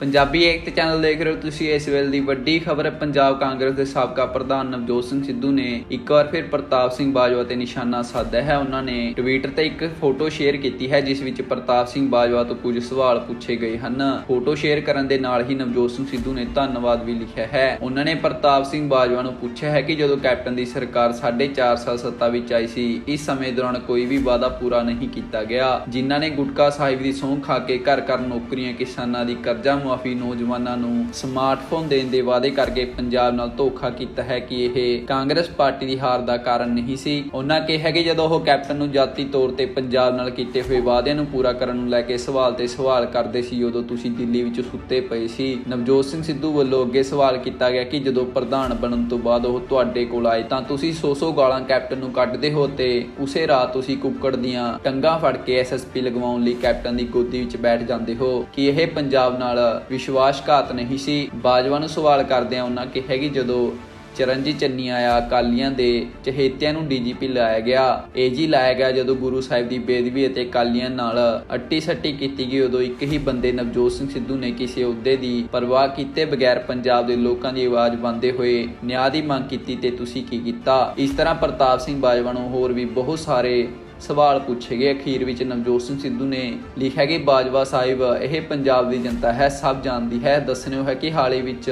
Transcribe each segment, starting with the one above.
ਪੰਜਾਬੀ ਏਕਤਾ channel ਦੇਖ ਰਹੇ ਹੋ ਤੁਸੀਂ ਇਸ ਵੇਲੇ ਦੀ ਵੱਡੀ ਖਬਰ। ਪੰਜਾਬ ਕਾਂਗਰਸ ਦੇ ਸਾਬਕਾ ਪ੍ਰਧਾਨ ਨਵਜੋਤ ਸਿੰਘ ਸਿੱਧੂ ਨੇ ਇੱਕ ਵਾਰ ਫਿਰ ਪ੍ਰਤਾਪ ਸਿੰਘ ਬਾਜਵਾ ਤੇ ਨਿਸ਼ਾਨਾ ਸਾਧਿਆ ਹੈ। ਉਹਨਾਂ ਨੇ ਟਵਿੱਟਰ ਤੇ ਇੱਕ ਫੋਟੋ ਸ਼ੇਅਰ ਕੀਤੀ ਹੈ, ਜਿਸ ਵਿੱਚ ਪ੍ਰਤਾਪ ਸਿੰਘ ਬਾਜਵਾ ਤੋਂ ਕੁਝ ਸਵਾਲ ਪੁੱਛੇ ਗਏ ਹਨ। ਫੋਟੋ ਸ਼ੇਅਰ ਕਰਨ ਦੇ ਨਾਲ ਹੀ ਨਵਜੋਤ ਸਿੰਘ ਸਿੱਧੂ ਨੇ ਧੰਨਵਾਦ ਵੀ ਲਿਖਿਆ ਹੈ। ਉਹਨਾਂ ਨੇ ਪ੍ਰਤਾਪ ਸਿੰਘ ਬਾਜਵਾ ਨੂੰ ਪੁੱਛਿਆ ਹੈ ਕਿ ਜਦੋਂ ਕੈਪਟਨ ਦੀ ਸਰਕਾਰ 4.5 ਸਾਲ ਸੱਤਾ ਵਿੱਚ ਆਈ ਸੀ, ਇਸ ਸਮੇਂ ਦੌਰਾਨ ਕੋਈ ਵੀ ਵਾਅਦਾ ਪੂਰਾ ਨਹੀਂ ਕੀਤਾ ਗਿਆ। ਜਿਨ੍ਹਾਂ ਨੇ ਗੁਟਕਾ ਸਾਹਿਬ ਦੀ ਸਹੁੰ ਖਾ ਕੇ ਘਰ ਘਰ ਨੌਕਰੀਆਂ ਕਿਸਾਨਾਂ ਦੀ ਕਰਜ਼ਾ ਮੁਆਫੀ ਨੌਜਵਾਨਾਂ ਨੂੰ ਸਮਾਰਟਫੋਨ ਦੇਣ ਦੇ ਵਾਅਦੇ ਕਰਕੇ ਪੰਜਾਬ ਨਾਲ ਧੋਖਾ ਕੀਤਾ ਹੈ ਕਿ ਇਹ ਕਾਂਗਰਸ ਪਾਰਟੀ ਦੀ ਹਾਰ ਦਾ ਕਾਰਨ ਨਹੀਂ ਸੀ। ਉਹਨਾਂ ਕਿਹਾ ਕਿ ਜਦੋਂ ਉਹ ਕੈਪਟਨ ਨੂੰ ਜਾਤੀ ਤੌਰ ਤੇ ਪੰਜਾਬ ਨਾਲ ਕੀਤੇ ਹੋਏ ਵਾਅਦਿਆਂ ਨੂੰ ਪੂਰਾ ਕਰਨ ਨੂੰ ਲੈ ਕੇ ਸਵਾਲ ਤੇ ਸਵਾਲ ਕਰਦੇ ਸੀ, ਉਦੋਂ ਤੁਸੀਂ ਦਿੱਲੀ ਵਿੱਚ ਸੁੱਤੇ ਪਏ ਸੀ। ਨਵਜੋਤ ਸਿੰਘ ਸਿੱਧੂ ਵੱਲੋਂ ਅੱਗੇ ਸਵਾਲ ਕੀਤਾ ਗਿਆ ਕਿ ਜਦੋਂ ਪ੍ਰਧਾਨ ਬਣਨ ਤੋਂ ਬਾਅਦ ਉਹ ਤੁਹਾਡੇ ਕੋਲ ਆਏ ਤਾਂ ਤੁਸੀਂ ਸੌ ਸੌ ਗਾਲਾਂ ਕੈਪਟਨ ਨੂੰ ਕੱਢਦੇ ਹੋ ਤੇ ਉਸੇ ਰਾਤ ਤੁਸੀਂ ਕੁੱਕੜ ਦੀਆਂ ਟੰਗਾਂ ਫੜ ਕੇ ਐਸਐਸਪੀ ਲਗਵਾਉਣ ਲਈ ਕੈਪਟਨ ਦੀ ਗੋਦੀ ਵਿੱਚ ਬੈਠ ਜਾਂਦੇ ਹੋ। ਕਿ ਇਹ ਪੰਜਾਬ ਨਾਲ ਵਿਸ਼ਵਾਸਘਾਤ ਨਹੀਂ ਸੀ। ਬਾਜਵਾ ਨੂੰ ਸਵਾਲ ਕਰਦਿਆਂ ਉਹਨਾਂ ਕਿਹਾ ਕਿ ਜਦੋਂ ਚਰਨਜੀਤ ਚੰਨੀ ਆਇਆ, ਅਕਾਲੀਆਂ ਦੇ ਚਹੇਤਿਆਂ ਨੂੰ ਡੀਜੀਪੀ ਲਾਇਆ ਗਿਆ। ਏਜੀ ਲਾਇਆ ਗਿਆ ਜਦੋਂ ਗੁਰੂ ਸਾਹਿਬ ਦੀ ਬੇਦਬੀ ਅਤੇ ਅਕਾਲੀਆਂ ਨਾਲ ਅੱਟੀ ਸੱਟੀ ਕੀਤੀ ਗਈ, ਉਦੋਂ ਇੱਕ ਹੀ ਬੰਦੇ, ਨਵਜੋਤ ਸਿੰਘ ਸਿੱਧੂ ਨੇ ਕਿਸੇ ਅਹੁਦੇ ਦੀ ਪਰਵਾਹ ਕੀਤੇ ਬਗੈਰ ਪੰਜਾਬ ਦੇ ਲੋਕਾਂ ਦੀ ਆਵਾਜ਼ ਬੰਦੇ ਹੋਏ ਨਿਆਂ ਦੀ ਮੰਗ ਕੀਤੀ ਤੇ ਤੁਸੀਂ ਕੀ ਕੀਤਾ? ਇਸ ਤਰ੍ਹਾਂ ਪ੍ਰਤਾਪ ਸਿੰਘ ਬਾਜਵਾ ਨੂੰ ਹੋਰ ਵੀ ਬਹੁਤ ਸਾਰੇ ਸਵਾਲ ਪੁੱਛੇ ਗਏ। ਅਖੀਰ ਵਿੱਚ ਨਵਜੋਤ ਸਿੰਘ ਸਿੱਧੂ ਨੇ ਲਿਖਿਆ ਕਿ ਬਾਜਵਾ ਸਾਹਿਬ, ਇਹ ਪੰਜਾਬ ਦੀ ਜਨਤਾ ਹੈ, ਸਭ ਜਾਣਦੀ ਹੈ। ਦੱਸਣਯੋਗ ਹੈ ਕਿ ਹਾਲੇ ਵਿੱਚ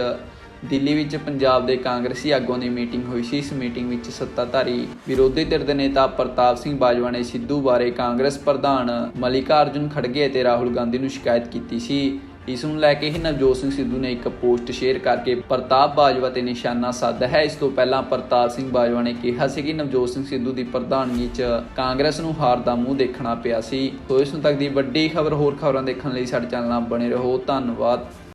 ਦਿੱਲੀ ਵਿੱਚ ਪੰਜਾਬ ਦੇ ਕਾਂਗਰਸੀ ਆਗੂਆਂ ਦੀ ਮੀਟਿੰਗ ਹੋਈ ਸੀ। ਇਸ ਮੀਟਿੰਗ ਵਿੱਚ ਸੱਤਾਧਾਰੀ ਵਿਰੋਧੀ ਧਿਰ ਦੇ ਨੇਤਾ ਪ੍ਰਤਾਪ ਸਿੰਘ ਬਾਜਵਾ ਨੇ ਸਿੱਧੂ ਬਾਰੇ ਕਾਂਗਰਸ ਪ੍ਰਧਾਨ ਮਲਿਕਾ ਅਰਜੁਨ ਖੜਗੇ ਅਤੇ ਰਾਹੁਲ ਗਾਂਧੀ ਨੂੰ ਸ਼ਿਕਾਇਤ ਕੀਤੀ ਸੀ। ਇਸ ਨੂੰ ਲੈ ਕੇ ਹੀ ਨਵਜੋਤ ਸਿੰਘ ਸਿੱਧੂ ਨੇ ਇੱਕ ਪੋਸਟ ਸ਼ੇਅਰ ਕਰਕੇ ਪ੍ਰਤਾਪ ਬਾਜਵਾ ਤੇ ਨਿਸ਼ਾਨਾ ਸਾਧਿਆ ਹੈ। ਇਸ ਤੋਂ ਪਹਿਲਾਂ ਪ੍ਰਤਾਪ ਸਿੰਘ ਬਾਜਵਾ ਨੇ ਕਿਹਾ ਸੀ ਕਿ ਨਵਜੋਤ ਸਿੰਘ ਸਿੱਧੂ ਦੀ ਪ੍ਰਧਾਨਗੀ 'ਚ ਕਾਂਗਰਸ ਨੂੰ ਹਾਰ ਦਾ ਮੂੰਹ ਦੇਖਣਾ ਪਿਆ ਸੀ। ਸੋ ਇਸ ਨੂੰ ਤੱਕ ਦੀ ਵੱਡੀ ਖਬਰ ਹੋਰ ਖਬਰਾਂ ਦੇਖਣ ਲਈ ਸਾਡੇ ਚੈਨਲ ਨਾਲ ਬਣੇ ਰਹੋ। ਧੰਨਵਾਦ।